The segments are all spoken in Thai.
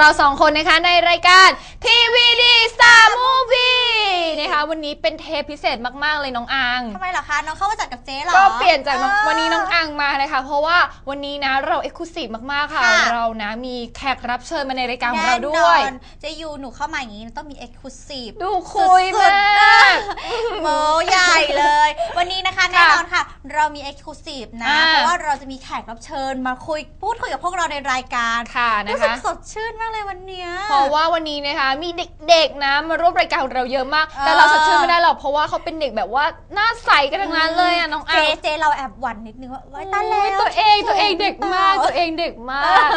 เราสองคนนะคะในรายการ TVD Star Movie นะคะวันนี้เป็นเทปพิเศษมากๆเลยน้องอัง ทำไมเหรอคะ น้องเข้ามาจัดกับเจ๊เหรอ ก็เปลี่ยนจากน้องเวันนี้น้องอังมาเลยค่ะเพราะว่าวันนี้นะเราเอ็กซ์คลูซีฟมากๆค่ะ ค่ะ เรานะมีแขกรับเชิญมาในรายการของแน่เรานด้วยอนเจยูหนูเข้ามาอย่างนี้ต้องมีเอ็กซ์คลูซีฟ ดูคุยสุมดาก โมใหญ่เลย วันนี้นะคะแน่นอนค่ะ เรามีเอ็กซ์คลูซีฟนะ อ่า เพราะว่าเราจะมีแขกรับเชิญมาคุยพูดคุยกับพวกเราในรายการค่ะนะรู้สึกคะสดชื่นมากเลยวันเนี้ย เพราะว่าวันนี้นะคะมีเด็กๆนะมาร่วมรายการของเราเยอะมาก แต่เออเราสดชื่นไม่ได้หรอกเพราะว่าเขาเป็นเด็กแบบว่าหน้าใสกันทั้งนั้นเลยอะน้องอัเจ๊งเจ๊เราแอบหวั่นนิดนึงว่าไว้ตายแล้วโอ้ยตัวเองตัวเองเด็กมากเปล่ตัวเองเด็กมาก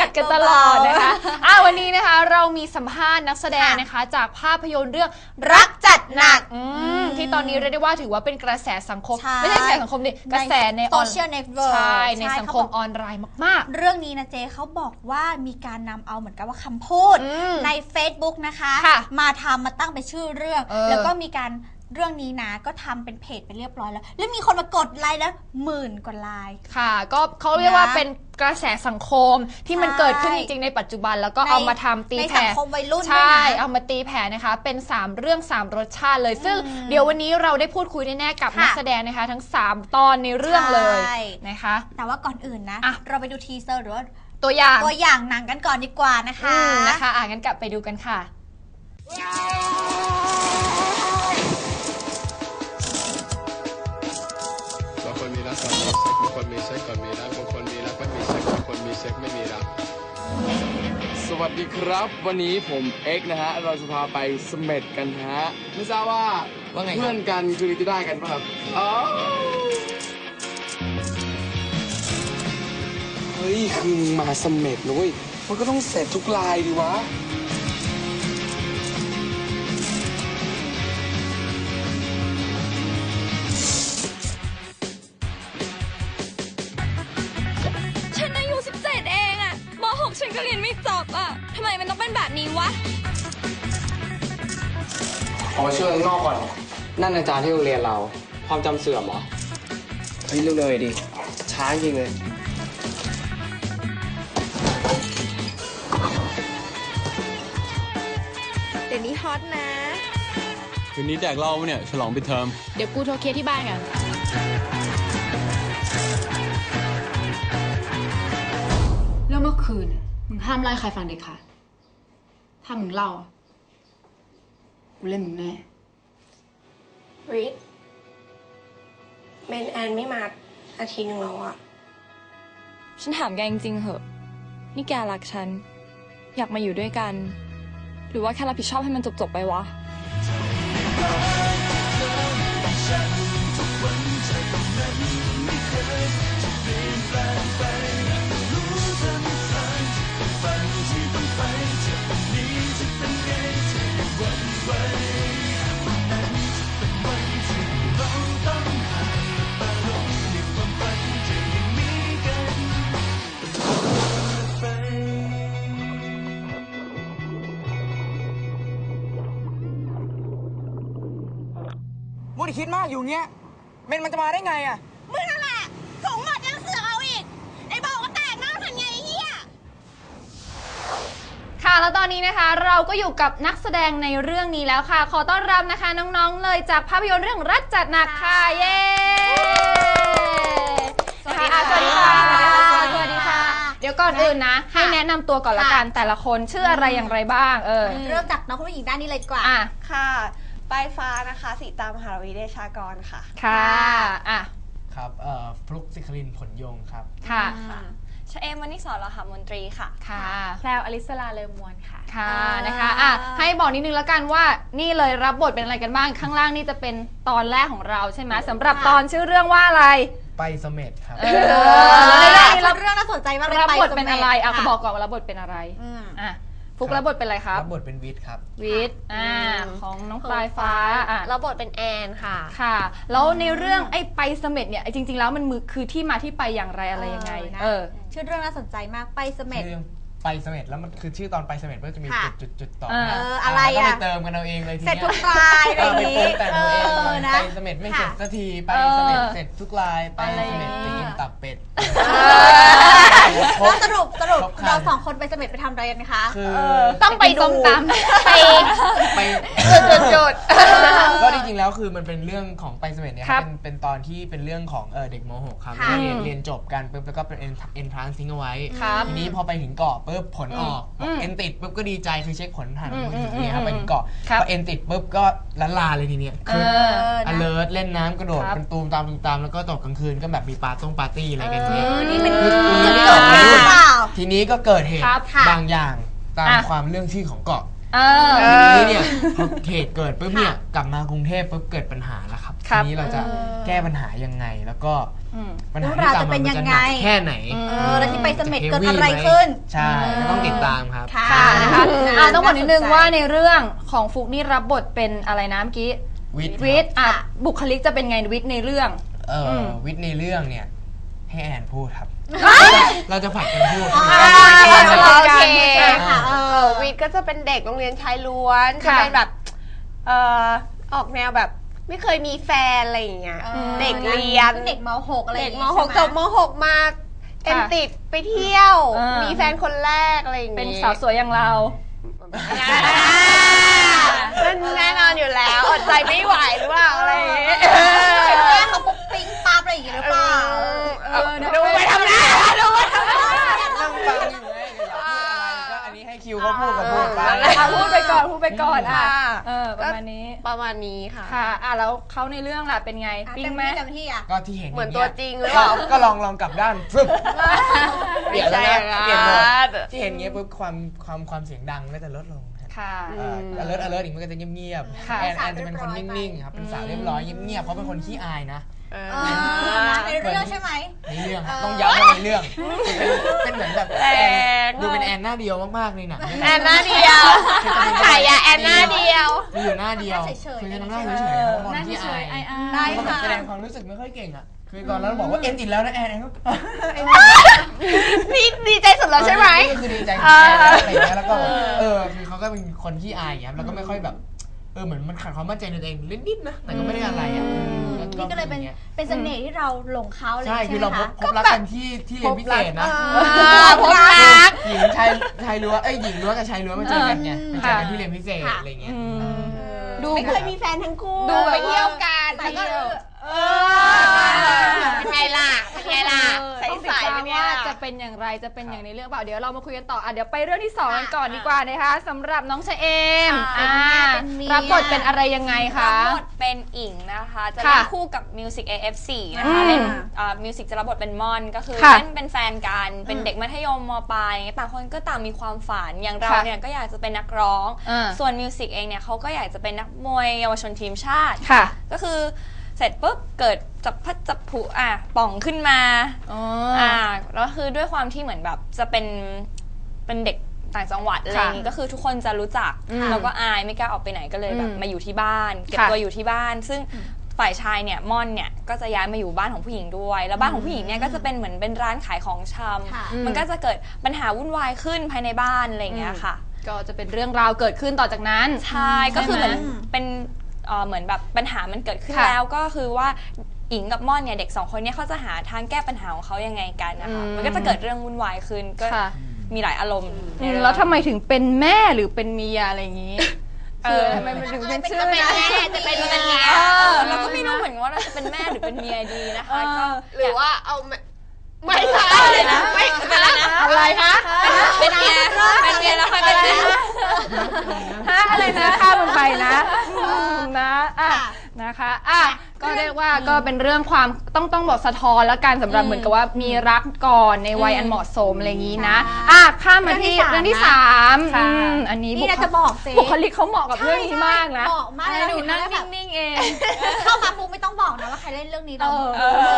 กัดกันตลอดนะคะอะวันนี้นะคะเรามีสัมภาษณ์นักแสดงค่ะนะคะ จากภาพยนตร์เรื่องรักจัดหนัก อืมที่ตอนนี้เรียกได้ว่าถือว่าเป็นกระแสสังคม ใช่ ไม่ใช่กระแสสังคมดิกระแสในออน Social network ใช่ในใช่สังคเขามบอกออนไลน์มาก เรื่องนี้นะเจ๊เขาบอกว่ามีการนำเอาเหมือนกับว่าคำพูด อืมใน Facebook นะคะค่ะมาทำมาตั้งเป็นชื่อเรื่อง เออ แล้วก็มีการเรื่องนี้นะก็ทำเป็นเพจไปเรียบร้อยแล้ว แล้วมีคนมากดไลค์แล้วหมื่นกว่าไลค์ๆค่ะ ก็เขาเรียกว่านะเป็นกระแสสังคมที่มันใช่ เกิดขึ้นจริงๆในปัจจุบัน แล้วก็ในเอามาทำตีในแผ่สังคมวัยรุ่นใช่ด้วยนะ เอามาตีแผ่นะคะ เป็น 3 เรื่อง 3 รสชาติเลย ซึ่งอืมเดี๋ยววันนี้เราได้พูดคุยแน่ๆกับค่ะนักแสดงนะคะ ทั้ง 3 ตอนในเรื่องเลยใช่ นะคะ แต่ว่าก่อนอื่นนะ อะ เราไปดูทีเซอร์หรือว่า ตัวอย่างตัวอย่างหนังกันก่อนดีกว่านะคะ อืมนะคะอ่างั้นกลับไปดูกันค่ะ บางคนมีรักก่อนมีเซ็กบางคนมีเซ็กก่อนมีรักบางคนมีรักไม่มีเซ็กบางคนมีเซ็กไม่มีรัก สวัสดีครับ วันนี้ผมเอ็กซ์นะฮะ เราจะพาไปเสเม็ดกันฮะ ไม่ทราบว่าว่าไงเพื่อนกันคือจะได้กันป่ะครับอ๋อ ฮ้ย คือมึงมาเสเม็ดนะเว้ยมันก็ต้องเสร็จทุกลายดีวะ ฉันอายุ17 เองอะม .6 ฉันก็เรียนไม่จบอะทำไมมันต้องเป็นแบบนี้วะ ขอมาช่วยข้างนอกก่อน นั่นอาจารย์ที่โรงเรียนเรา ความจำเสื่อมเหรอ เฮ้ยเร็วๆดิช้าจริงเลย คืนนี้แจกเหล้าปะเนี่ย ฉลองปิดเทอม เดี๋ยวกูโทรเคลียร์ที่บ้านกันเรื่องเมื่อคืนน่ะมึงห้ามไล่ใครฟังเด็ดขาดถ้ามึงเล่าอะกูเล่นมึงแน่ ริทเมนแอนไม่มาอาทิตย์หนึงแล้วอะฉันถามแกจริงๆเหอะ นี่แกรักฉัน อยากมาอยู่ด้วยกัน หรือว่าแค่รับผิดชอบให้มันจบๆไปวะ มุดคิ ดมากอยู่เงี้ยเมนมันจะมาได้ไงอะมึงนั่นแหละสูงหมดยังเสือกเอาอีกไอ้บอกก็แตกหน้าทันไงไอ้เฮียค่ะแล้วตอนนี้นะคะ เราก็อยู่กับนักแสดงในเรื่องนี้แล้วค่ะ ขอต้อนรับนะคะน้องๆเลยจากภาพยนตร์เรื่องรักจัดหนักค่ะเย้สวัสดีค่ะอ่สวัสดีค่ะสวัสดีค่ะสวัสดีค่ะ เดี๋ยวก่อนอื่นนะ ให้แนะนำตัวก่อนละกันแต่ละคนชื่ออะไรอย่างไรบ้าง เออ เริ่มจากน้องผู้หญิงด้านนี้เลยดีกว่า อะ ค่ะ ปลายฟ้านะคะสีตามหาวิเดชากรค่ะ ค่ะอะครับเอ่อฟลุกสิคลินผลยงครับ ค่ะชเอมวันนี้สอนรหามนตรีค่ะ ค่ะแพลวอลิสลาเลอมวนค่ะ ค่ะอ่านนะคะอะให้บอกนิดนึงแล้วกันว่านี่เลยรับบทเป็นอะไรกันบ้างข้างล่างนี่จะเป็นตอนแรกของเราใช่ไหมสำหรับตอนชื่อเรื่องว่าอะไร ไปเสเม็ดครับ เออแล้วในเรื่องนี้รัรับบเรื่องน่าสนใจมากเลยรับบทสเป็นมัยอะไรอะค่ะเขาบอกก่อนว่ารับบทเป็นอะไรอืม อะ ฟุกครับ รับบทเป็นอะไรครับ รับบทเป็นวิทย์ครับ วิทย์อ่าของน้องปลายฟ้าอะเราบทเป็นแอนค่ะ ค่ะ แล้วในเรื่องไอ้ไปเสม็ดเนี่ยไอ้จริง ๆ แล้วมันมือคือที่มาที่ไปอย่างไรอะไรยังไง เออนะ เออ ชื่อเรื่องน่าสนใจมากไปเสม็ด ชื่อไปเสม็ดแล้วมันคือชื่อตอนไปเสม็ดก็จะมีค่ะจุดจุดจุดต่อเออนะเอออะไรแล้วก็อะไปเติมกันเอาเองเลยทีเสร็จเนี้ทุยกลายอะไรเอออย่างไปนี้ เติมแต่งตัวเองเออนะ ไปเสม็ดไม่เสร็จค่ะสักทีไปเออเสม็ดเสร็จทุกลายไปอะไรเสม็ดอย่างเงี้ยจะกินตับเป็ด แล้วสรุปสรุปครบครัน เราสองคนคนไปเสม็ดไปทำอะไรกันคะคือต้องไปส้มตำไปไปจุดจุด ก็จริงๆแล้วคือมันเป็นเรื่องของไปเสม็ดเนี่ยคครัรับบเป็นเป็นตอนที่เป็นเรื่องของเออเด็กม .6 ครับค่ะเรียนเรียนจบกันปุ๊บแล้วก็เป็นเอ็นทรานซิงเอาไว้ครับทีนี้พอไปถึงเกาะปุ๊บผลออกอืมเอ็นติดปุ๊บก็ดีใจคือเช็คผลผ่านอืมมือถืออืมเนี่ยครับอืมไปถึงเกาะครับ พอเอ็นติดปุ๊บก็ละลาเลยทีเนี้ยเอคืออ alert เล่นน้ำกระโดดครับ เป็นตูมตามตูมตามแล้วก็ตกกลางคืนก็แบบมีปาร์ต้งปาร์ตี้อะไรกันอย่างเงี้ยเออนี่เป็น คือจุคือดที่เกิเกิดดเหมาตุหรือเปล่า ทีนี้ก็เกิดเหตุครับค่ะ บางอย่างตามอะ ความเรื่องชื่อของเกาะเออ ทีนี้เนี่ยพอเหตุเกิดปุ๊บเนี่ยกลับมากรุงเทพปุ๊บเกิดปัญหาแล้วครับครัทีบ นี้เราจะแก้ปัญหายังไงแล้วก็อืม ปัญหาเรื่องที่ราวตามจะเป็มานมันยัจะงหนักไงแค่ไหนเออแล้วที่ไปเสม็ดจะเกิด heavy อะไรหมขึ้น ใช่ก็ต้องติดตามครับ ค่ะค่ะนะคะอ่าต้องบอกนิดนึงสใจว่าในเรื่องของฟุกนี่รับบทเป็นอะไรนะเมื่อกี้วิทย์วิทย์อะค่ะบุคลิกจะเป็นไงวิทย์ในเรื่อง เออมอวิทย์ในเรื่องเนี่ยให้แอนพูดครับ เราจะผัดกันพูดอ่าโอเคค่ะ เออวิทย์ก็จะเป็นเด็กโรงเรียนชายล้วนจะค่ะเป็นแบบ เอ่อออกแนวแบบไม่เคยมีแฟนอะไรอย่างเงี้ยออเด็กเรียน เด็กม .6 อะไรอเด็ย่ากงม งี้หกใช่จไหบมหกมาเอ็นติดไปเที่ยว อ่ามี มีแฟนคนแรกอะไรอย่างเป็นงี้สาวสวยอย่างเรานั่นแน่นอนอยู่แล้ว อดใจไม่ไหวหรือเปล่าอะไรอย่างงี้เป็นแม่เขาปุ๊บปิ๊งปั๊บอะไรอย่างงี้หรือเปล่า เออดูไปทำหน้า อะพูดไปก่อนพูดไปก่อนอะค่ะเออประมาณนี้ประมาณนี้ค่ะ ค่ะอะแล้วเขาในเรื่องล่ะเป็นไงอะปิ้เต็งมไหมที่เต็มที่อะ ก็ที่เห็นเหมือนย่าตัวยจริงหรือเปล่า ก็ลองลองกลับด้านฟึบเปลี่ยนแล้วนะไม่เปใช่ลี่ยนหมดอย่างนั้นที่เห็นเงี้ยปุ๊บความความความเสียงดังก็จะลดลงครับค่ะ เอ่อ alert alert อีกมันก็จะเงียบค่ะๆแอนแอนจะเป็นคนนิ่งๆครับเป็นสาวเรียบร้อยเงียบๆเพราะเป็นคนขี้อายนะ เอเออนะในเรื่องใช่ไหม ในเรื่องครับต้องย้ำว่าในเรื่อง เป็นเหมือนแบบแรแอนงดูเป็นแอนหน้าเดียวมากๆในหนังแอนหน้าเดียวฉายาแอนหน้าเดียวมีอยู่หน้าเดียวหน้าเฉยๆคือจะทำหน้าเฉยๆเพราะคนที่อายได้เขาแบบค่ะแสดงความรู้สึกไม่ค่อยเก่งอะคือตอนนั้นบอกว่าเอ็นติดแล้วนะแอนแอนก็นี่ดีใจสุดแล้วใช่ไหมก็คือดีใจของแอนอะไรอย่างเงี้ยแล้วก็แบบเออคือเขาก็เป็นคนขี้อายอย่างเงี้ยแล้วก็ไม่ค่อยแบบเออเหมือนมันขาดความมั่นใจในตัวเองนิดๆนะแต่ก็ไม่ได้อะไรอะนี่ก็เลยเป็นเป็นเสน่ห์ที่เราหลงเขาเลยใช่ใช่คือไหมเราพคะบพบรักกันที่ที่เรียนพิเศษนะพบรักหญิงชายชายล้วนเอ้ยหญิงล้วนกับชายล้วนมาเจอกันไงมาเจอกันที่เรียนพิเศษอะไรเงี้ยดูไม่เคยมีแฟนทั้งคู่ ดูแบบไปเที่ยวกันแต่ก็ เออเป็นไงล่ะเป็นไงล่ะ ใสต้องติดใสตามเป็นไงว่าล่ะจะเป็นอย่างไรจะเป็นอย่างในเรื่องเปล่าเดี๋ยวเรามาคุยกันต่ออะเดี๋ยวไปเรื่องที่สองกันก่อนดีกว่านะคะสำหรับน้องชะเอมค่ะอ่าเป็นเมีย รับบทเป็นอะไรยังไงคะ รับบทเป็นอิงนะคะ จะค่ะเล่นคู่กับ Music AF4 นะคะอืมเล่นมิวสิกจะรับบทเป็นมอนก็คือค่ะเล่นเป็นแฟนกัน เป็นเด็กมัธยมมปลายต่างคนก็ต่างมีความฝัน อย่างเราค่ะเนี่ยก็อยากจะเป็นนักร้อง อ่า ส่วนมิวสิกเองเนี่ยเขาก็อยากจะเป็นนักมวยเยาวชนทีมชาติ ค่ะ ก็คือ เสร็จปุ๊บเกิดจับพัดจับผุอะป่องขึ้นมาอ๋ออ่าแล้วคือด้วยความที่เหมือนแบบจะเป็นเป็นเด็กต่างจังหวัดอะไรอย่างงี้ก็คือทุกคนจะรู้จักอืมแล้วก็อายไม่กล้าออกไปไหนก็เลยแบบอืมมาอยู่ที่บ้านเก็บค่ะตัวอยู่ที่บ้าน ซึ่งฝ่ายชายเนี่ยม่อนเนี่ยก็จะย้ายมาอยู่บ้านของผู้หญิงด้วย แล้วบ้านของผู้หญิงเนี่ยก็จะเป็นเหมือนเป็นร้านขายของชค่ะำมันก็จะเกิดปัญหาวุ่นวายขึ้นภายในบ้านอะไรอย่างเงี้ยค่ะ ก็จะเป็นเรื่องราวเกิดขึ้นต่อจากนั้น ใช่ก็คือเหมือนใช่ไหมเป็น เอ่อเหมือนแบบปัญหามันเกิดขึ้นค่ะ แล้วก็คือว่าอิงกับม่อนเนี่ยเด็กสองคนเนี้เขาจะหาทางแก้ปัญหาของเขายังไงกันนะคะอืมมันก็จะเกิดเรื่องวุ่นวายขึ้นก็ค่ะมีหลายอารมณ์ในอืมเรื่อง แล้วทำไมถึงเป็นแม่หรือเป็นเมียอะไรอย่างนี้เอคืออทำไมมันถึงเป็นชื่อเป็นนะแม่จะเป็นเมียเออเราก็ไม่รู้เหมือนกันว่าเราจะเป็นแม่หรือเป็นเมียดีนะคะเออ ก็หรือว่าเอาไม่ไม่ใช่เลยนะไม่เป็นอะไรนะอะไรคะ เป็นเมียเป็นเมียแล้วค่อยเป็นแม่ ฮะอะไรนะข้ามมันไปนะอืมนะอะ ค่ะ นะคะอะก็เรียกว่าก็เป็นเรื่องความต้องต้องบอกสะท้อนแล้วกันสำหรับเหมือนกับว่ามีรักก่อนในวัยอันเหมาะสมอะไรอย่างนี้นะอะข้ามมาที่เรื่เรื่อองงที่ที่สาสามมอืค่ะมอันนี้นี่บุนะคจะบอกสิบุคลิกเขาเหมาะกับเรื่องนี้มากนะเหมาะมากหนูนั่งแบบนิ่งๆเองเข้ามาปุ๊บไม่ต้องบอกนะว่าใครเล่นเรื่องนี้เอเราอ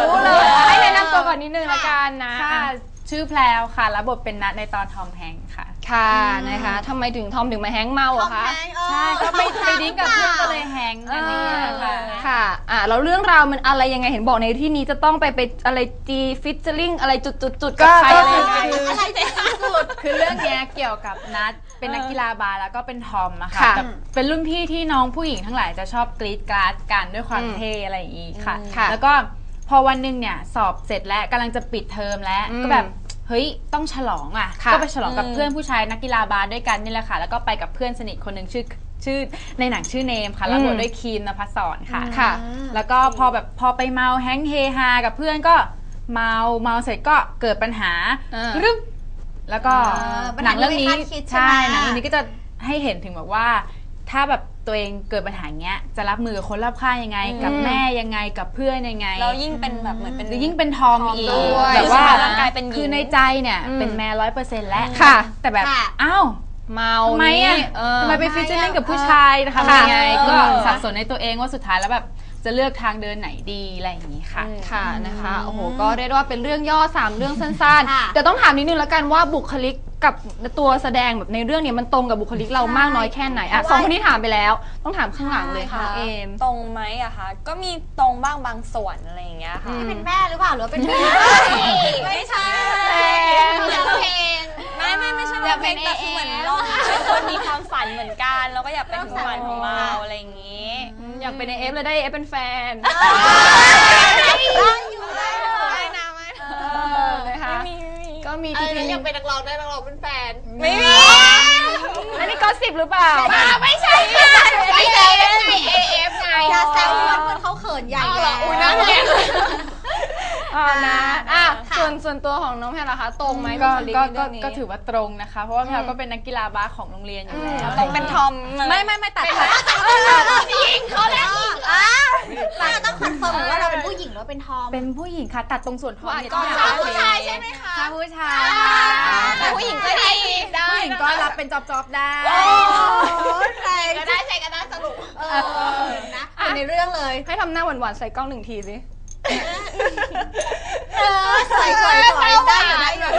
รู้เลยให้แนะนำตัวก่อนนิดนึงละกันนะค่ะชื่อแพลวค่ะ รับบทเป็นนัดในตอนทอมแฮงค์ค่ะ ค่ะนะคะทำไมถึงทอมถึงมาแฮงค์เมาทออะมคะแฮงค์เออใช่ก็ไปไปดิ้งกับเพื่อนก็เลยหแฮงค์กันอย่างเงี้ยค่ะค่ะอะแล้วเรื่องราวมันอะไรยังไงเห็นบอกในที่นี้จะต้องไปไปอะไรจีฟิชเจอริงอะไรจุดจุดจุดๆๆกับใครอะไรยังไงอะไรเจ๋งสุดคือเรื่องเนี้ยเกี่ยวกับนัดเป็นนักกีฬาบาสแล้วก็เป็นทอมอะค่ะค่ะแต่เป็นรุ่นพี่ที่น้องผู้หญิงทั้งหลายจะชอบกรีดกราดกันด้วยความอืมเท่อะไรอย่างงี้ค่ะ ค่ะแล้วก็พอวันหนึ่งเนี่ยสอบเสร็จแล้วกำลังจะปิดเทอมแล้ว อืม ก็แบบ เฮ้ยต้องฉลองอะค่ะก็ไปฉลองกับอืมเพื่อนผู้ชายนักกีฬาบาสด้วยกันนี่แหละค่ะ แล้วก็ไปกับเพื่อนสนิทคนหนึ่งชื่อชื่อในหนังชื่อเนมค่ะรับบทด้วยคีมนภัสสรค่ะค่ะ แล้วก็พอแบบพอไปเมาแฮงเฮฮากับเพื่อนก็เมาเมาเสร็จก็เกิดปัญหาอ่ารึบแล้วก็อ่าปัญหหานังเรื่องนี้ที่ไม่คาดคิดใช่ไหมใช่หนังเรื่องนี้ก็จะให้เห็นถึงแบบว่าถ้าแบบ ตัวเองเกิดปัญหาอย่างเงี้ยจะรับมือกับคนรอบข้างยังไง กับอืมแม่ยังไงกับเพื่อนยังไงแล้วยิ่งเป็นแบบเหมือนเป็นหรือยิ่งเป็นทอมอีกด้วยแบบว่าคือสภาพร่างกายเป็นหญิง คือในใจเนี่ยอืมเป็นแม่ร้อยเปอร์เซ็นต์แล้วค่ะ แต่แบบค่ะ อ้าว เมาทำไมอะนี่เออ ทำไมไปฟิชเชอร์ลิงกับผู้เออชายนะคะค่ะยังไงเออก็สับสนในตัวเองว่าสุดท้ายแล้วแบบจะเลือกทางเดินไหนดีอะไรอย่างนี้ค่ะ ค่ะนะคะ โอ้โห ก็เรียกได้ว่าเป็นเรื่องย่อสามเรื่องสั้นค่ะ ๆ แต่ต้องถามนิดนึงแล้วกันว่าบุคลิก กับตัวแสดงแบบในเรื่องเนี้มันตรงกับบุคลิกเรามากน้อยแค่ไหนอะเพสอราะงว่าคนที่ถามไปแล้ว ต้องถามข้างหลังเลยค่ะใช่เอม ตรงไหมอะคะก็มีตรงบ้างบางส่วนอะไรอย่างเงี้ยค่ะอืมเป็นแม่หรือเปล่าหรือว่าเป็นพี่ไม่ใช่แพงเดี๋ยวเพลง ไม่ไม่ไม่ใช่อยากเพลงเป็นแต่คือเหมือน AF เราเป็นคนมีความฝันเหมือนกันเราก็อยากเป็นถึงฝันของเราอะไรอย่างงี้ อยากเป็นเอฟเลยได้เอฟเป็นแฟน ได้อยู่ได้ ไม่นะไม่นะ เออนะคะ ไม่มีไม่มีก็มีเอทีอทีอยากเป็นนักร้องได้นักร้องเป็นแฟน ไม่มีอันนี้ก็สิบหรือเปล่าไม่ใช่ค่ะไม่ใช่ไง AF ไงอย่าแซวเพื่อนเพื่อนเขาเขินใหญ่แล้วอุ้ยน่าแรง อ๋อนะอะค่ะ ส่วนส่วนตัวของน้องแพนล่ะคะ ตรงไหมก็บุคลิก็ในก็เรื่องนี้ก็ถือว่าตรงนะคะ เพราะว่าแพลอืมก็เป็นนักกีฬาบาสของโรงเรียนอยู่แล้วตรงเป็นทอมไม่ไม่ไม่ตัดหญิงเขาแรกหญิงอะเราต้องคอนเฟิร์มว่าเราเป็นผู้หญิงหรือเป็นทอมเป็นผู้หญิงค่ะตัดตรงส่วนท้องนิดก็นึงชอบผู้ชายใช่ไหมคะ ชอบผู้ชายแต่ผู้หญิงก็ดีผู้หญิงก็รับเป็นจอบจอบๆได้โอ้ยแรงก็ได้ใช่ก็ได้สรุปเออนะเป็นในเรื่องเลย ให้ทำหน้าหวานๆใส่กล้องหนึ่งทีสิ เออสวยสวยสวยได้อยู่ได้อยู่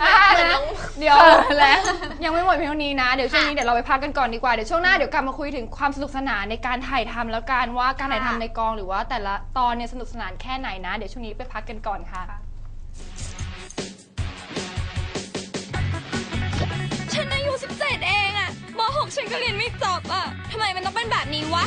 อะนะเดี๋ยวแล้วยังไม่หมดเพียงเท่านี้นะ เดี๋ยวช่วงนี้เดี๋ยวเราไปพักกันก่อนดีกว่า เดี๋ยวช่วงหน้าเดี๋ยวกลับมาคุยถึงความสนุกสนานในการถ่ายทำแล้วกันว่าการถ่ายทำในกองหรือว่าแต่ละตอนเนี่ยสนุกสนานแค่ไหนนะ เดี๋ยวช่วงนี้ไปพักกันก่อนค่ะ ฉันอายุ17 เองอะม .6 ฉันก็เรียนไม่จบอะทำไมมันต้องเป็นแบบนี้วะ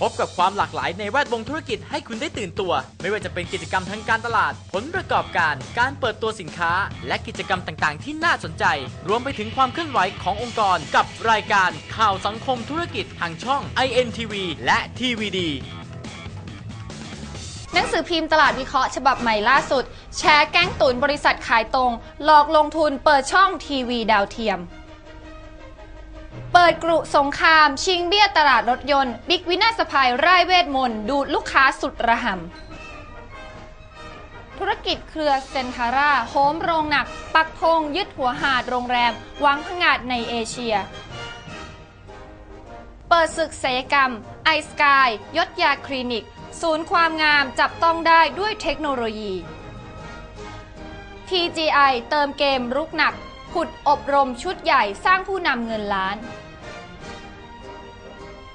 พบกับความหลากหลายในแวดวงธุรกิจให้คุณได้ตื่นตัว ไม่ว่าจะเป็นกิจกรรมทางการตลาด ผลประกอบการ การเปิดตัวสินค้า และกิจกรรมต่างๆ ที่น่าสนใจ รวมไปถึงความเคลื่อนไหวขององค์กร กับรายการข่าวสังคมธุรกิจทางช่อง INTV และ TVD หนังสือพิมพ์ตลาดวิเคราะห์ฉบับใหม่ล่าสุด แชร์แก๊งตุนบริษัทขายตรง หลอกลงทุนเปิดช่องทีวีดาวเทียม เปิดกรุสงคราม ชิงเบี้ยตลาดรถยนต์ บิ๊กวินาศภัยไร่เวทมนต์ดูดลูกค้าสุดระหำธุรกิจเครือเซนทาร่าโฮมโรงหนัก ปักธงยึดหัวหาดโรงแรมวังผงาดในเอเชีย เปิดศึกศัลยกรรม ไอสกายยศยาคลินิก ศูนย์ความงามจับต้องได้ด้วยเทคโนโลยี TGI เติมเกมรุกหนักผุดอบรมชุดใหญ่สร้างผู้นำเงินล้าน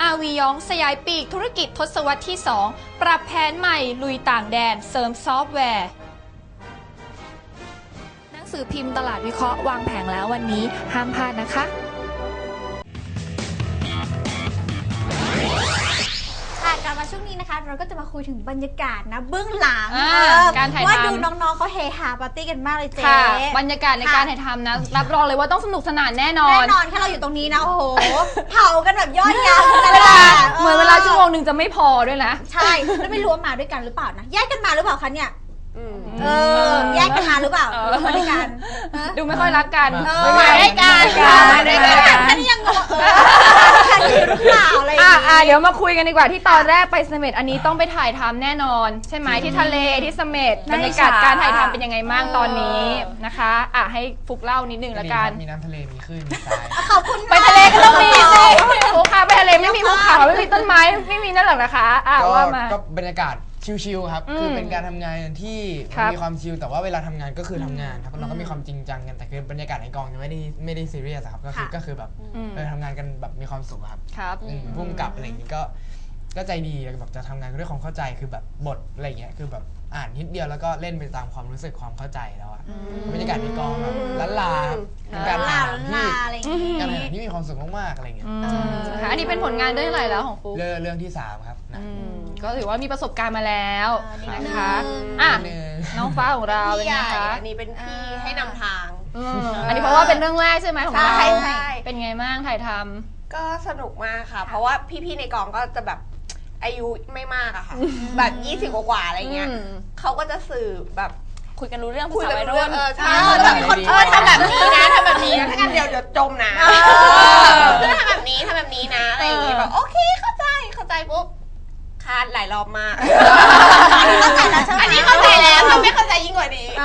อาวียองสยายปีกธุรกิจทศวรรษที่ 2 ปรับแผนใหม่ลุยต่างแดนเสริมซอฟต์แวร์ หนังสือพิมพ์ตลาดวิเคราะห์วางแผงแล้ววันนี้ ห้ามพลาดนะคะ ค่ะกลับมาช่วงนี้นะคะ เราก็จะมาคุยถึงบรรยากาศนะเบื้องหลังอ่าเออการถ่ายทำ ว่าดูน้องๆเขาเฮฮาปาร์ตี้กันมากเลยเจ๊ ค่ะบรรยากาศในค่ะการถ่ายทำนะ รับรองเลยว่าต้องสนุกสนานแน่นอนแน่นอนแค่เราอยู่ตรงนี้นะโอ้โห เผากันแบบยอดยาวทั้งนั้นเวลาแหละเหมือนเวลาชั่วโมงหนึ่งจะไม่พอด้วยนะ ใช่ แล้วไม่รู้ว่ามาด้วยกันหรือเปล่านะแยกกันมาหรือเปล่าคะเนี่ย เออแยกกันมาหรือเปล่าหรือว่ามาด้วยกันฮะ ดูไม่ค่อยรักกันเออมาด้วยกันมาด้วยกันฉันยังงงเออฉันอยู่หรือเปล่าอะไรอย่างอะงี้อะเดี๋ยวมาคุยกันดีกว่าที่ตอนแรกไปเสม็ดอันนี้ต้องไปถ่ายทำแน่นอน ใช่ไหมที่ทะเลที่เสม็ดได้บรรยากาศค่ะการถ่ายทำเป็นยังไงบ้างตอนนี้นะคะอะให้ฟุกเล่านิดนึงละกัน มีน้ำทะเล มีคลื่น มีทราย ขอบคุณไปทะเลก็ต้องมีสิภูเขาไปทะเลไม่มีภูเขาไม่มีต้นไม้ไม่มีนั่นหรอกนะคะอะก็ว่ามา ก็บรรยากาศ ชิลๆครับอืมคือเป็นการทำงานที่ครับมีความชิลแต่ว่าเวลาทำงานก็คือทำงานครับเราก็มีความจริงจังกันแต่คือบรรยากาศในกองยังไม่ได้ไม่ได้ซีเรียสอะครับก็คือค่ะ ก็คือแบบอืม เออทำงานกันแบบมีความสุขอะครับครับ อืมพุ่มกับอะไรอย่างนี้ก็ก็ใจดีแบบจะทำงานด้วยความเข้าใจคือแบบบทอะไรอย่างเงี้ยคือแบบอ่านนิดเดียวแล้วก็เล่นไปตามความรู้สึกความเข้าใจแล้วอะบรรยากาศในกองแบบล้านลาครับเป็นการหอ่าลานนความสุขมากๆอะไรเงี้ย อืมค่ะอันนี้เป็นผลงานเรื่องอะไรแล้วของฟุกเรื่องเรื่องที่สามครับนะอืม ก็ถือว่ามีประสบการณ์มาแล้วอ่านิดนึงนะคะอะหนึ่งน้องฟ้าของเราเป็นพี่ไงใหญ่คะอันนี้เป็นพี่ให้นำทางอืมอันนี้เพราะว่าเป็นเรื่องแรกใช่ไหมของเราใช่ใช่ เป็นไงบ้างถ่ายทก็สนุกมากค่ะ เพราะว่าพี่ๆในกองก็จะแบบอายุไม่มากอะค่ะ แบบยี่สิบกว่าๆอะไรำเงี้ยอืม เขาก็จะสื่อแบบคุยกันรู้เรื่องคุยภาษากันวัยรู้รุ่เรื่อนงเออใช่เออแบบคนเออทำแบบนี้นะทำแบบนี้นะถ้างั้นเดี๋ยวเดี๋ยวจมนะเพื่อทำแบบนี้ทำแบบนี้นะอะไรอย่างงี้แบบโอเคเข้าใจเข้าใจปุ๊บ คาดหลายรอบมากเข้าใจแล้วใช่ไหมอันนี้เข้าใจแล้วถ้าไม่เข้าใจยิ่งกว่านี้ เอ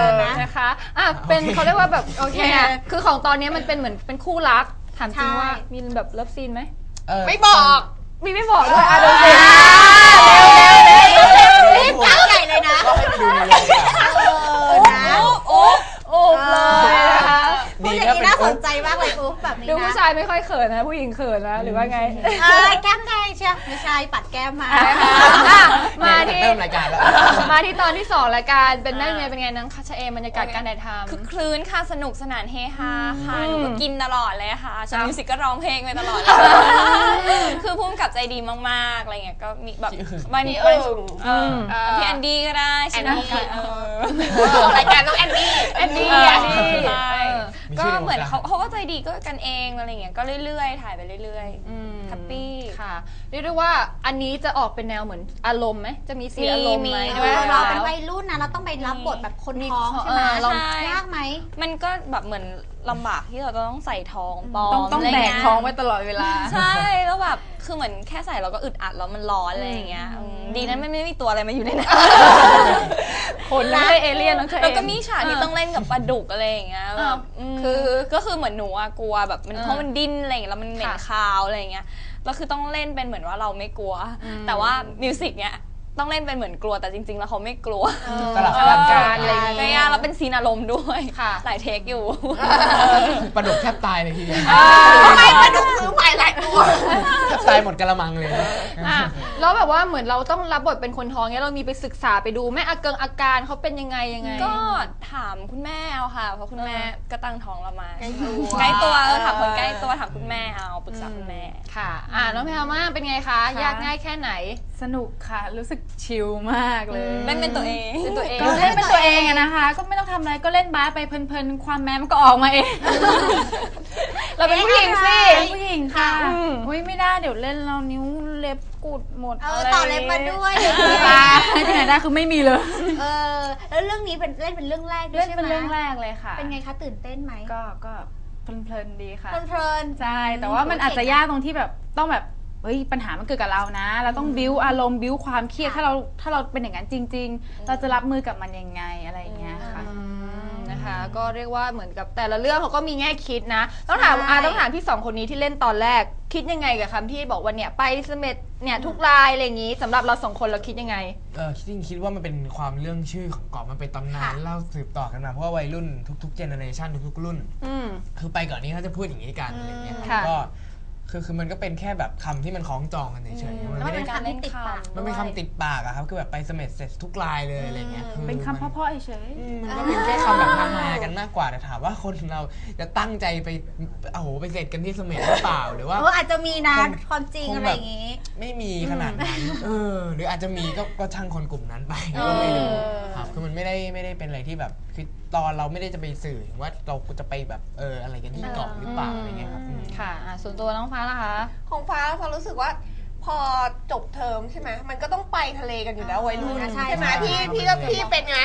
อนะนะคะอะเป็นเขาเรียกว่าแบบโอเคอะคือของตอนนี้มันเป็นเหมือนเป็นคู่รักถามจริงใช่ว่ามีแบบเลิฟซีนไหมเออไม่บอก มีไม่บอกด้วยอะเดี๋ยวสิรีบตั้งใหญ่เลยนะก็ให้ไปดูในโรงดีกว่า เออนะ โอ้โอ้เลยนะคะ พูดอย่างนี้น่า สนใจมากเลยอุ๊บแบบนี้ดูนะผู้ชายไม่ค่อยเขินนะผู้หญิงเขินนะหรือว่าไงเออแก้มแดงเชียวไม่ใช่ปัดแก้มมา อะมาที่เริ่มรายการแล้ว มาที่ตอนที่สองรายการเป็นแม่เมียเป็นไงนังคะชะเอมบรรยากาศการถ่ายทำ คือคลื่นค่ะสนุกสนานเฮฮาค่ะอืมหนูก็กินตลอดเลยค่ะชครัมบมิวสิกก็ร้องเพลงไปตลอดเลยคือพุ่มกับใจดีมากๆอะไรเงี้ยก็มีแบบบางพี่บาอึ่งงเออพี่แอนดี้ก็ได้ใช่ไหมแอนดี้ เออ รายการน้องแอนดี้ แอนดี้เออแอนดี้ ใช่ มีก็ชื่อในวงการ เหมือนเขาเขาก็ใจดีก็กันเองอะไรเงี้ยก็เรื่อยๆ ถ่ายไปเรื่อยอืม แฮปปี้ค่ะเรียกได้ว่าอันนี้จะออกเป็นแนวเหมือนอารมณ์ไหมจะมีสีนอารมณ์ไหมมีเอด้วยอเราเป็นวัยรุ่นนะเราต้องไปรับบทแบบคนท้องใช่ไหมเออเรา ยากไหมๆมันก็แบบเหมือนลำบากที่เราจะต้องใส่ท้องปลอมต้องต้องะไรแบเงี้กยท้องไว้ตลอดเวลา ใช่แล้วแบบคือเหมือนแค่ใส่เราก็อึดอัดแล้วมันร้อนอะไรอย่างเงี้ยอืมดีนั้นไม่ไม่มีตัวอะไรมาอยู่ในนั้นคนไม่ใช่เอเลี่ยนน้องชะเอมแล้วก็มีฉากที่ต้องเล่นกับปลาดุกอะไรอย่างเงี้ยแบบอืมคือก็คือเหมือนหนูอะกลัวแบบมันเออเพราะมันดิ้นอะไรอย่างเงี้ยแล้วมันเหม็นค่ะคาวอะไรอย่างเงี้ยแล้วคือต้องเล่นเป็นเหมือนว่าเราไม่กลัวอืมแต่ว่ามิวสิกเนี้ย ต้องเล่นเป็นเหมือนกลัวแต่จริง ๆ แล้วเขาไม่กลัวสลับเอกันอกันอะไรอย่างงี้ก็ยากแล้วเป็นซีนอารมณ์ด้วยค่ะหลายเทคอยู่ปลาดุกแทบตายเลยทีเดียวทำไมมาดูซื้อใหม่หลายตัวแทบตายหมดกะละมังเลยอะแล้วแบบว่าเหมือนเราต้องรับบทเป็นคนท้องเนี้ยเรามีไปศึกษาไปดูแม่อาเกิงอาการเขาเป็นยังไงยังไง ก็ถามคุณแม่เอาค่ะ เพราะคุณแม่เออก็ตั้งท้องเรามาใกล้ตัวใกล้ตัวเออถามคนใกล้ตัวถามคุณแม่เอาปรึกษาคุณแม่ค่ะ อ่าน้องแพรมากเป็นไงคะ ยากง่ายแค่ไหน สนุกค่ะ รู้สึกชิลมากเลยเล่นเป็นตัวเองเป็นตัวเองก็เล่นเป็นตัวเองอะนะคะ ก็ไม่ต้องทำอะไรก็เล่นบาสไปเพลินๆ ความแม้มันก็ออกมาเอง เราเป็นผู้หญิงสิเป็นผู้หญิงค่ะอืมอุ้ยไม่ได้เดี๋ยวเล่นเรานิ้วเล็บกุดหมดเอออะไรต่อเล็บมาด้วยเออตาให้ที่ไหนได้คือไม่มีเลย เออ แล้วเรื่องนี้เป็นเล่นเป็นเรื่องแรกด้วยเล่นใช่ไหมเป็นเรื่องแรกเลยค่ะ เป็นไงคะตื่นเต้นไหมก็ก็เพลินๆดีค่ะเพลินๆใช่แต่ว่ามันอาจจะยากตรงที่แบบต้องแบบ เฮ้ยปัญหามันเกิดกับเรานะ เราต้องบิวอารมณ์บิวความเครียดค่ะถ้าเราถ้าเราเป็นอย่างนั้นจริง ๆ เราจะรับมือกับมันยังไงอะไรอย่างเงี้ยค่ะอืมนะคะก็เรียกว่าเหมือนกับแต่ละเรื่องเขาก็มีแง่คิดนะ ต้องถามใช่อ่าต้องถามพี่สองคนนี้ที่เล่นตอนแรก คิดยังไงกับคำที่บอกว่าเนี่ยไปเสม็ดเนี่ยทุกรายอะไรอย่างงี้สำหรับเราสองคนเราคิดยังไง เออจริงๆคิดว่ามันเป็นความเรื่องชื่อของเกาะมันเป็นตำนานค่ะ เล่าสืบต่อกันมาเพราะว่าวัยรุ่นทุกๆเจเนอเรชันทุกๆรุ่น อืม คือไปก่อนนี้เขาจะพูดอย่างนี้กันอะไรเงี้ยครับค่ะ ก็ คือคือมันก็เป็นแค่แบบคำที่มันคล้องจองกันเฉยๆมันแล้วไม่เป็ได้นคำที่ติดปากมันเป็นคำติดปากอะครับ คือแบบไปเสม็ดเสร็จทุกลายเลยอะไรเงี้ยอเป็นคำมันเพราะๆเฉยอืมมันก็เป็นแค่คำแบบฮาๆกันมากกว่าแต่ถามว่าคนเราจะตั้งใจไปโอ้โหไปเสร็จกันที่เสม็ดหรือเปล่าหรือว่าเอออาจจะมีนะคงความจริงคงอะไรแบบอย่างงี้ ไม่มีขนาดนั้นเออหรืออาจจะมีก็ก็ช่างคนกลุ่มนั้นไปก็ไม่รู้เออครับคือมันไม่ได้ไม่ได้เป็นอะไรที่แบบ คือตอนเราไม่ได้จะไปสื่อถึงว่าเราจะไปแบบเอออะไรกันที่เกาะหรือเปล่าอะไรเงี้ยครับอืม ค่ะอะส่วนตัวน้องฟ้าล่ะคะ ของฟ้าฟ้ารู้สึกว่าพอจบเทอมใช่ไหมมันก็ต้องไปทะเลกันอยู่แล้ววัยรุ่นอ่าใช่ ใช่ไหมใช่พี่พี่ก็พี่เป็นไง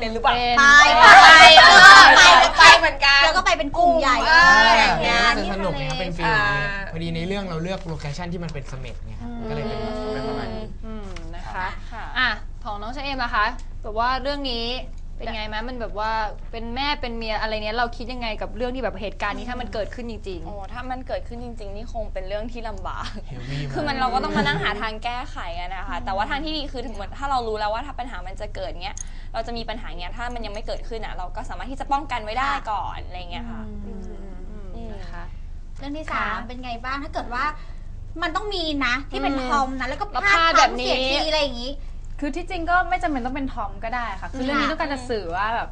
เป็นหรือเปล่าเป็นไปไปไปเอเอออไปไปไปเหมือนกัน แล้วก็ไปเป็นกลุ่มใหญ่เอออย่างเงี้ยมันจะสนุกนะครับเป็นฟีลอย่างเงี้ยอ่า พอดีในเรื่องเราเลือกโลเคชั่นที่มันเป็นเสม็ดไงครับก็เลยเป็นแบบเป็นประมาณนี้ อืมนะคะ ค่ะ อะ ของน้องเชเอมนะคะ แบบว่าเรื่องนี้ เป็นไงไหมมันแบบว่าเป็นแม่เป็นเมียอะไรเนี้ยเราคิดยังไงกับเรื่องที่แบบเหตุการณ์นี้ถ้ามันเกิดขึ้นจริง โอ้ถ้ามันเกิดขึ้นจริง ๆ นี่คงเป็นเรื่องที่ลำบากเฮลวี่คือมันเราก็ต้องมานั่งหาทางแก้ไขอะนะคะ แต่ว่าทางที่ดีคือถึงเหมือนถ้าเรารู้แล้วว่าถ้าปัญหามันจะเกิดเงี้ย เราจะมีปัญหาเงี้ยถ้ามันยังไม่เกิดขึ้นอะเราก็สามารถที่จะป้องกันไว้ได้ก่อนอะไรเงี้ยค่ะๆอืมนะคะ เรื่องที่สามค่ะเป็นไงบ้างถ้าเกิดว่า มันต้องมีนะที่เป็นอืมทอมนะแล้วก็แล้วพลาดพลาดแบแบบบนี้ เสียทีอะไรอย่างงี้ คือที่จริงก็ไม่จำเป็นต้องเป็นทอมก็ได้ค่ะ คือเรื่องนี้ค่ะต้องการจะสื่อว่าแบบ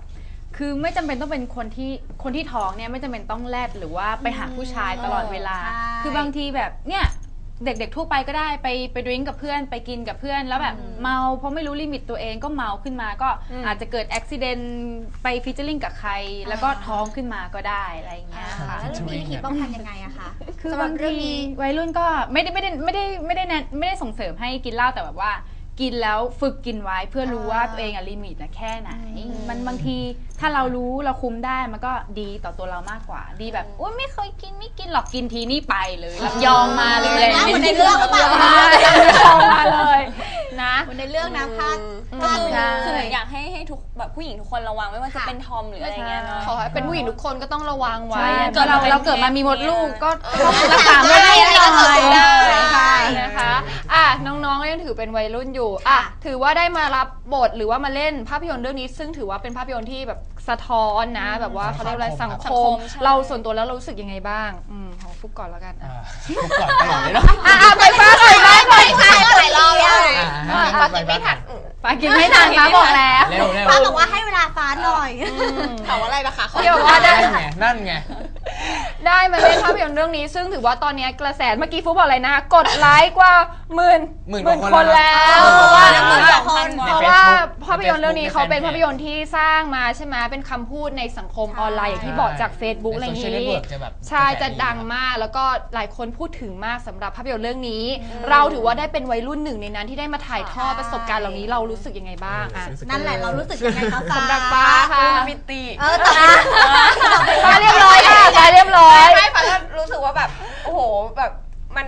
คือไม่จำเป็นต้องเป็นคนที่คนที่ท้องเนี่ยไม่จำเป็นต้องแลดหรือว่าไปหาผู้ชายตลอดเวลา ใช่ คือบางทีแบบเนี่ยเด็กๆทั่วไปก็ได้ไปไปดริ้งกับเพื่อนไปกินกับเพื่อนแล้วแบบเมาเพราะไม่รู้ลิมิตตัวเองก็เมาขึ้นมาก็อาจจะเกิดอุบิเหตุไปฟิชเชอร์ลิงกับใคร แล้วก็ท้องขึ้นมาก็ได้อะไรอย่างเงี้ยค่ะ แล้วมีวิธีป้องกันยังไงอะคะคือสำหรับางเรื่องทีนี้วัยรุ่นก็ไม่ได้ไม่ได้ไม่ได้ไม่ได้แนะไม่ได้ส่งเสริมให้กินเหล้าแต่แบบว่า กินแล้วฝึกกินไว้เพื่อรู้ว่าตัวเองอะลิมิตนะแค่ไหน มันบางทีถ้าเรารู้เราคุมได้มันก็ดีต่อตัวเรามากกว่า ดีแบบโอ้ยไม่เคยกินไม่กินหรอกกินทีนี่ไปเลยลำยองมาเลยเหมือนนะเหมือนในเรื่องหรือเปล่าใช่ลำยองมาเลยนะ เหมือนในเรื่องนะพลาดพก็ลาดคือไปเลยคือหนูอยากให้ให้ทุกแบบผู้หญิงทุกคนระวังไม่ว่าจะเป็นทอมหรืออะไรเงี้ยเนาะ ขอให้เป็นผู้หญิงทุกคนก็ต้องระวังไว้ ใช่นะก็เราเราเกิดมามีมดลูกก็ต้องรักษาไม่ได้หน่อย ใช่นะคะอะน้ องๆก็ยังถือเป็นวัยรุ่นอยู่อะถือว่าได้มารับบทหรือว่ามาเล่นภาพยนตร์เรื่องนี้ ซึ่งถือว่าเป็นภาพยนตร์ที่แบบสะท้อนนะ แบบว่าเขาเรียกอะไรสังคม เราส่วนตัวแล้วเรารู้สึกยังไงบ้างอืมของฟุกก่อนแล้วกันอะทุกก่อนตลอดเลยเนาะอะอะไปฟ้าไปฟ้าไปฟ้าหลายรอบแล้วอ่าปากินไม่ทัน ปากินไม่ทันนะบอกแล้วเร็วเร็วฟ้าบอกว่าให้เวลาฟ้าหน่อยถามว่าอะไรนะคะเดี๋ยวว่าได้นั่นไงนั่นไงได้มาเล่นภาพยนตร์เรื่องนี้ ซึ่งถือว่าตอนนี้กระแสเมื่อกี้ฟุกบอกอะไรนะ กดไลค์กว่าหมื่นหมื่นกว่าคนคนแล้แล้ววเพราะว่าหมื่นสองพันเพราะว่าใน Facebook ภาพยนตร์เรื่องนี้เขาเป็นใน Facebook ภาพยนตร์ที่สร้างมาใช่ไหมเป็นคำพูดในสังคมออนไลน์อย่างที่บอกจาก Facebook อะไรอย่างใน social นี้ network จะแบบใช่กระแสจะดังมากแล้วก็หลายคนพูดถึงมากสำหรับภาพยนตร์เรื่องนี้ เราถือว่าได้เป็นวัยรุ่นหนึ่งในนั้นที่ได้มาถ่ายทอดประสบการณ์เหล่านี้เรารู้สึกยังไงบ้างอะนั่นแหละเรารู้สึกยังไงคะฟ้าสำหรับฟ้าค่ะมิติเออตอบมาฟ้าเรียบร้อยอะฟ้าเรียบร้อยไม่ฟ้าก็รู้สึกว่าแบบโอ้โหแบบมัน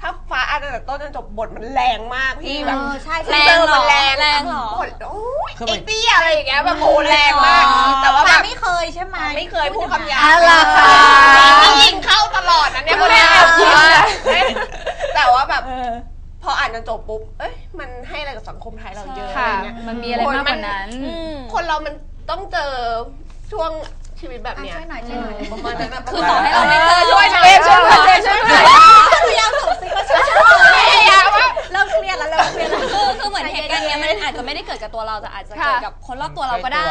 ถ้าฟ้าอ่านตั้งแต่ต้นจนจบบทมันแรงมากพี่แบบเออใช่แรใช่งมันแรงแรงเหรอโอ้โหโอ้ยคือไอ้มันเตี้ยอะไรอย่างเงี้ยแบบโอ้โหแรงมาก แต่ว่าแบฟ้าบไม่เคยใช่ไหมไม่เคยพูดคำหยาบอะไรค่ะยิงเข้าตลอดนะเนี่ยไม่คนได้เนี้ยแอบคิดนะแต่ว่าแบบพออ่านจนจบปุ๊บเอ้ย มันให้อะไรกับสังคมไทยเราเยอะอะไรค่ะ เงี้ยมันมีอะไรมากกว่านั้นคนเรามันต้องเจอช่วงชีวิตแบบเนี้ยช่วยหน่อยช่วยหน่อย ประมาณนั้นนะคือต่อให้เราไม่เจอช่วยหน่อยเอ๊ะช่วยหน่อย เอ๊ะช่วยหน่อย พยายามส่งซิกมาช่วยช่วยพยายามว่า เริ่มเครียดแล้วเริ่มเครียดแล้ว คือคือเหมือนเหตุการณ์เนี้ยมันอาจจะไม่ได้เกิดกับตัวเราแต่อาจจะเกิดกับคนรอบตัวเราก็ได้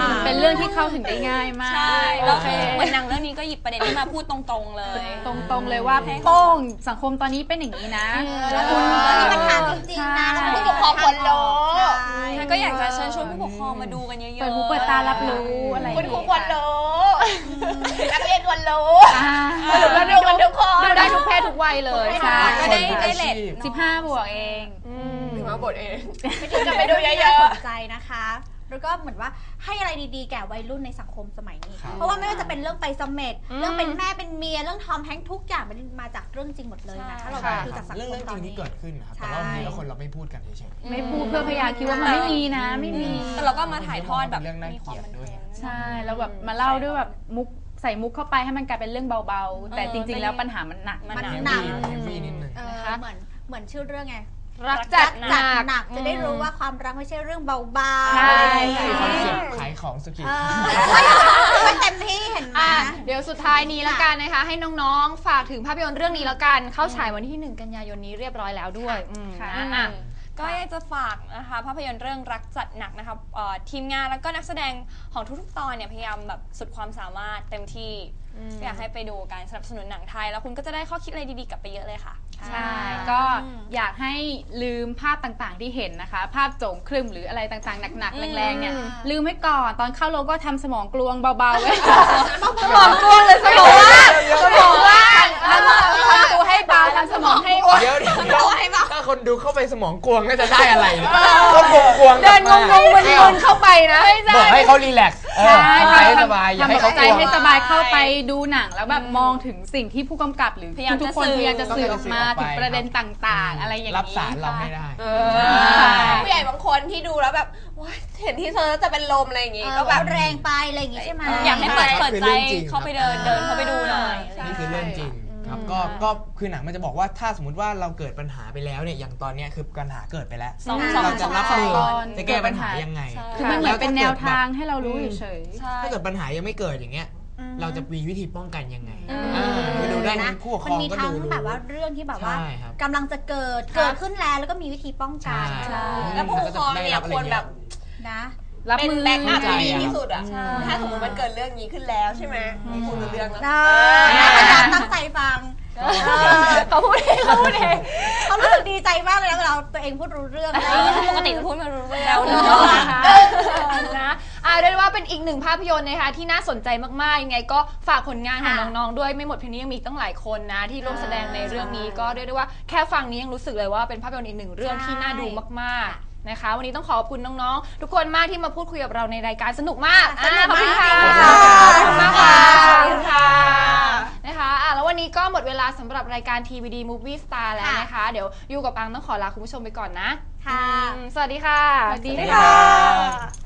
อ่าเป็นเรื่องที่เข้าถึงได้ง่ายมากใช่แล้วเหมือนหนังเรื่องนี้ก็หยิบประเด็นนี้มาพูดตรงๆเลย ตรงๆเลยว่าโป้งสังคมตอนนี้เป็นอย่างนี้นะแล้วคุณมีปัญหาจริงๆนะแล้วผู้ปกครองควรรู้ใช่ก็อยากจะเชิญชวนผู้ปกครองมาดูกันเยอะๆ เปิดหูเปิดตารับรู้อะไรอย่างคุณครูเงี้ยควรรู้นักเรียนควรรู้อ่าแล้วดูกันทุกคน ดูได้ทุกเพศทุกวัยเลยใช่ก็ได้ได้เลท สิบห้าบวกเองถึงมาบทเองไม่ถึงจะไปดูเยอะๆ สนใจนะคะ แล้วก็เหมือนว่าให้อะไรดีๆ แก่วัยรุ่นในสังคมสมัยนี้ครับเพราะว่าไม่ว่าจะเป็นเรื่องไปเสมเด็จเรื่องเป็นแม่เป็นเมียเรื่องทอมแฮงค์ทุกอย่างมันมาจากเรื่องจริงหมดเลยนะถ้าเราใช่ดูคจารักบสังเรื่องคมเรื่องตจอรินงที่นี้เกิดขึ้นนะครับใช่แต่ว่าบางทีแล้วคนเราไม่พูดกันเฉยไม่พูดเพื่อพยายามคิดว่ามันไม่มีนะไม่มี แต่เราก็มาถ่ายทอดแบบเรื่องน่ามีความเกลียดบันด้วย เทิง ใช่แล้วแบบมาเล่าด้วยแบบมุกใส่มุกเข้าไปให้มันกลายเป็นเรื่องเบาๆ แต่จริงๆแล้วปัญหามันหนัก มันมันหนักหนักเฮฟวี่นิดนึงเออนะคะเหมือน เหมือนชื่อเรื่องไง รักจัดหจัดนักหนักจะได้รู้ว่าความรักไม่ใช่เรื่องเบาๆใช่ คือคอนเซ็ปต์ขายของสุกิ เออมันเต็มที่เห็นไหม อะเดี๋ยวสุดท้ายนี้แล้วกันนะคะ ให้น้องๆ ฝากถึงภาพยนตร์เรื่องนี้แล้วกัน เข้าฉายวันที่ 1 กันยายนนี้เรียบร้อยแล้วด้วยอืมค่ะอะอะ ก็อยากจะฝากนะคะภาพยนตร์เรื่องรักจัดหนักนะคะเอ่อทีมงานแล้วก็นักแสดงของทุกๆตอนเนี่ยพยายามแบบสุดความสามารถเต็มที่ อยากให้ไปดูการสนับสนุนหนังไทย แล้วคุณก็จะได้ข้อคิดอะไรดีๆกลับไปเยอะเลยค่ะ ใช่ ก็อยากให้ลืมภาพต่างๆที่เห็นนะคะ ภาพโจงครึมหรืออะไรต่างๆหนักๆแรงๆเนี่ยลืมไว้ก่อนตอนเข้าโรงก็ทำสมองกลวงเบาๆไว้สมองกวงเลยสมองว่างสมองว่างาทำสมองให้เดี๋ยวเดี๋ยวเดี๋ยวถ้าคนดูเข้าไปสมองกวงน่าจะได้อะไรก็กวงกวงเดินงงๆมึนๆเข้าไปนะบอกให้เขารีแลกซ์เออใช่ทำใจให้สบายอย่าให้ทำเขาใจกลัวให้สบายเข้าไปดูหนังแล้วแบบมองถึงสิ่งที่ผู้กำกับหรือพยายามทุกจะๆคนสื่อ พยายามจะสื่อออกมาสื่อออกไปถึงประเด็นต่าง ๆ อะไรอย่างนี้รับสารเราไม่ได้ ใช่ ผู้ใหญ่บางคนที่ดูแล้วแบบว้ายเห็นที่เธอแล้วจะเป็นลมอะไรอย่างงี้ก็ก็แบแบบบ แรงไปอะไรอย่างงี้ใช่ไหม อยากให้เปิดใช่เปิดคือใจเรื่องจริงเข้าไปเดินเดินเข้าไปดูหน่อย นี่คือเรื่องจริง ครับก็ก็คือหนังมันจะบอกว่าถ้าสมมติว่าเราเกิดปัญหาไปแล้วเนี่ยอย่างตอนเนี้ยคือปัญหาเกิดไปแล้วสองสองเราจะรับมือตอนจะแก้ปัญหายังไงคือมันเหมือนเป็นแนวทางให้เรารู้เฉยใช่ถ้าเกิดปัญหายังไม่เกิดอย่างเงี้ย เราจะมีวิธีป้องกันยังไงอืมอ่าคือดูได้ทั้งผู้ปกคมันรองมีก็ทั้ดูงรู้แบบว่าเรื่องที่แบบว่าใช่ครับ กำลังจะเกิดเกิดขึ้นแล้วแล้วก็มีวิธีป้องกันใช่ แล้วผู้ปกครองเนี่ยควรแบบนะ รับเป็นมือ แบ็กอัพที่ดีใจอะที่สุดอะถ้าสมมติมันเกิดเรื่องนี้ขึ้นแล้วใช่ไหมมีคุณรู้เรื่องแล้วเออพยายาม ตั้งใจฟังเขาพูดเองเขาพูดเองเขารู้สึกดีใจมากเลยนะเวลาตัวเองพูดรู้เรื่องนะ ปกติจะพูดไมารู้เรื่องแล้วเนาะนะคะนะอ่าเรียกได้ว่าเป็นอีกหนึ่งภาพยนตร์นะคะที่น่าสนใจมากๆยังไงก็ฝากผลงานของค่ะน้องๆด้วยไม่หมดเพียงนี้ยังมีอีกตั้งหลายคนนะที่ร่วมแสดงในเรื่องนี้ก็เรียกได้ว่าแค่ฟังนี้ยังรู้สึกเลยว่าเป็นภาพยนตร์อีกหนึ่งเรื่องที่น่าดูมากๆนะคะ วันนี้ต้องขอบคุณน้องๆทุกคนมากที่มาพูดคุยกับเราในรายการสนุกมากสนุกอ่าขอบคุณค่ะมากขอบคุณมากค่ะ ขอบคุณค่ะ นะคะอะแล้ววันนี้ก็หมดเวลาสำหรับรายการ TVD Movie Star แล้วนะคะ เดี๋ยวอยู่กับปังต้องขอลาคุณผู้ชมไปก่อนนะค่ะ อืมสวัสดีค่ะ สวัสดีค่ะ